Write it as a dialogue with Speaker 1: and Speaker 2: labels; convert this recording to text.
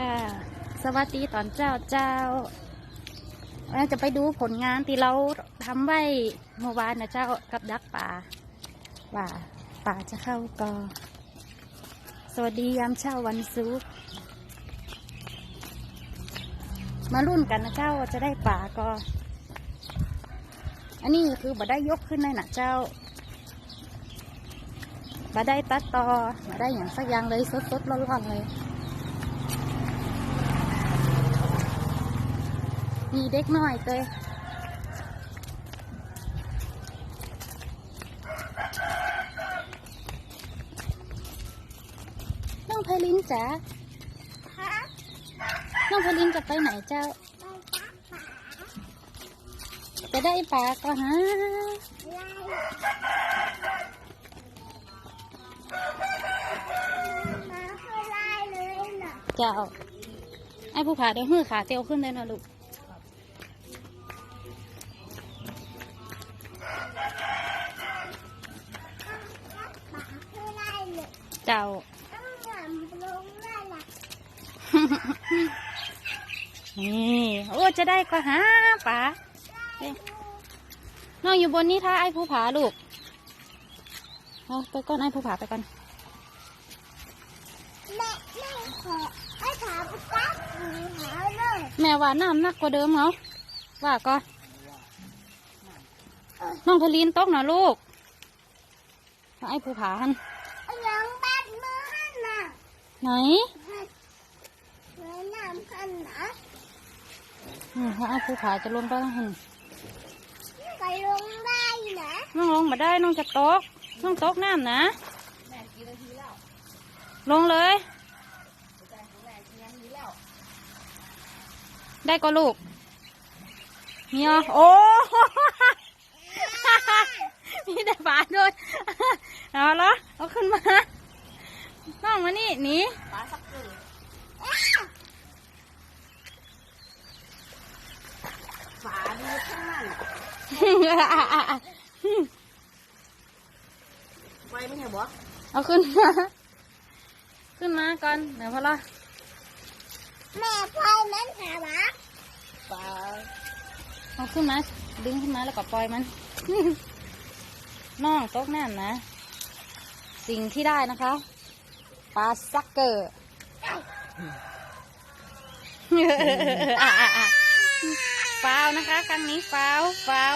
Speaker 1: ค่ะสวัสดีตอนเจ้าเจ้าเราจะไปดูผลงานที่เราทำไว้เมื่อวานนะเจ้ากับดักป่าว่าป่าจะเข้ากอสวัสดียามเช้าวันศุกร์มารุ่นกันนะเจ้าจะได้ป่ากออันนี้คือบ่ได้ยกขึ้นเลยนะเจ้าบ่ได้ตัดต่อบ่ได้อย่างสักอย่างเลยสดๆร้อนๆเลย มีเด็กน้อยเตยน้องไพลินจ๋าน้องไพลินจะไปไหนเจ้า จะได้ปลาก็ฮะเจ้า ไอ้ผู้ผาเดี๋ยวหื้อขาเตียวขึ้นเลยนะลูก เจ้านี่โอ้จะได้ก็หาป๋าเอ้ยน้องอยู่บนนี้ท่าไอ้ภูผาลูกเอาไปก่อนไอ้ภูผาไปก่อน
Speaker 2: แม่แม่ขอไอ้ขาไปตักหนูหาเลย
Speaker 1: แม่ว่าน้ำหนักกว่าเดิมเหรอว่าก็น้องพลินตกนะลูกเอาไอ้ภูผาหัน
Speaker 2: เอาหยังบัดมือหันน่ะ
Speaker 1: ไหน
Speaker 2: เงินน้ำหันนะ
Speaker 1: อืมเอาไอ้ภูผาจะลงไปหัน
Speaker 2: ไปลงได้นะ
Speaker 1: น้องลงมาได้น้องจะตกน้องตกน้ำนะลงเลย ได้ก็ลูกมีอะโอ้มีแต่ฝาด้วยเอาละเอาขึ้นมา น้องมานี่หนี
Speaker 2: ฝาดีข้างนั้นไว้ไม่เห็นบ่
Speaker 1: เอาขึ้นมา ขึ้นมาก่อนเดี๋ยวพอละ
Speaker 2: แม่พายมันหาบัก
Speaker 1: ปลาเอาขึ้นมา ดึงขึ้นมาแล้วก็ปล่อยมันน้องตกน้ำนะ สิ่งที่ได้นะคะ ปลาซักเกอร์ฟาวนะคะ ครั้งนี้ฟาวฟาว